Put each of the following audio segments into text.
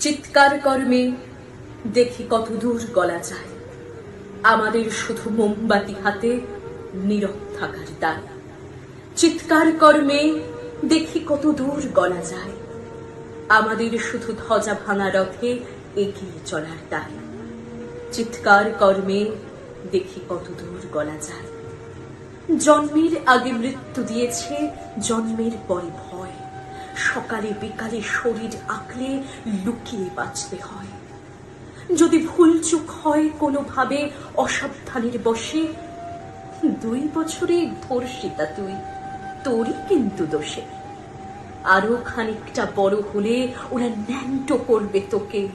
চিৎকার কর্মে দেখি কত দূর গলা যায়। আমাদের শুধু মোমবাতি হাতে নীরব থাকার দায়। চিৎকার কর্মে দেখি কত দূর গলা যায়। আমাদের শুধু ধ্বজা ভাঙা রথে এগিয়ে চলার দায়। চিৎকার কর্মে দেখি কত দূর গলা যায়। জন্মের আগে মৃত্যু দিয়েছে, জন্মের পরে ভয়। সকালে বিকালে শরীর আঁকলে লুকিয়ে বাঁচতে হয়। যদি ভুল চুক হয় কোনোভাবে অসাবধানের বসে দুই বছরে ধর্ষিতা তুই, তোরই কিন্তু দোষে। আরও খানিকটা বড় হলে ওরা ন্যাংটো করবে তোকে।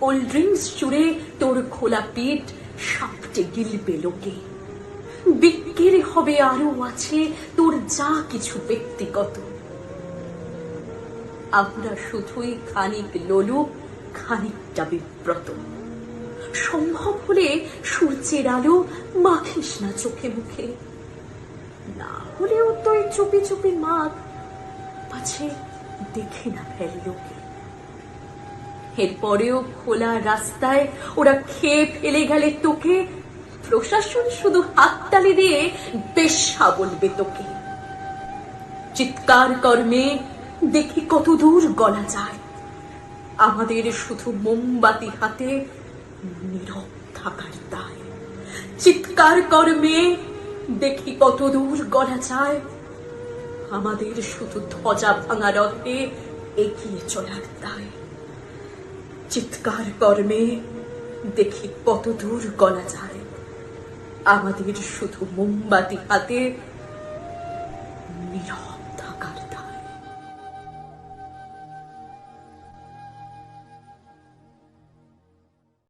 কোল্ড ড্রিঙ্কস চুড়ে তোর খোলা পেট সাপটে গিলবে লোকে। বিক্রি হবে আরও আছে তোর যা কিছু ব্যক্তিগত। আমরা শুধুই খানিক লোলুপ খানিকটা বিব্রত সম্ভব হলে সূর্যের আলো মাখিস না চোখে মুখে। না হলেও তুই চুপি চুপি মাখ, পাছে দেখে না ফেলে এরপরেও খোলা রাস্তায় ওরা খেয়ে ফেলে গেলে তোকে, প্রশাসন শুধু হাততালি দিয়ে বেশ্যা বলবে তোকে। চিৎকার কর্মে দেখি কত দূর গলা যায়। আমাদের শুধু মোমবাতি হাতে নীরব থাকার দায়। চিৎকার কর্মে দেখি কত দূর গলা যায়। আমাদের শুধু ধ্বজা ভাঙা রথে এগিয়ে চলার দায়। চিৎকার কর্মে দেখি কত দূর গলা যায়। আমাদের শুধু মোমবাতি হাতে নীরব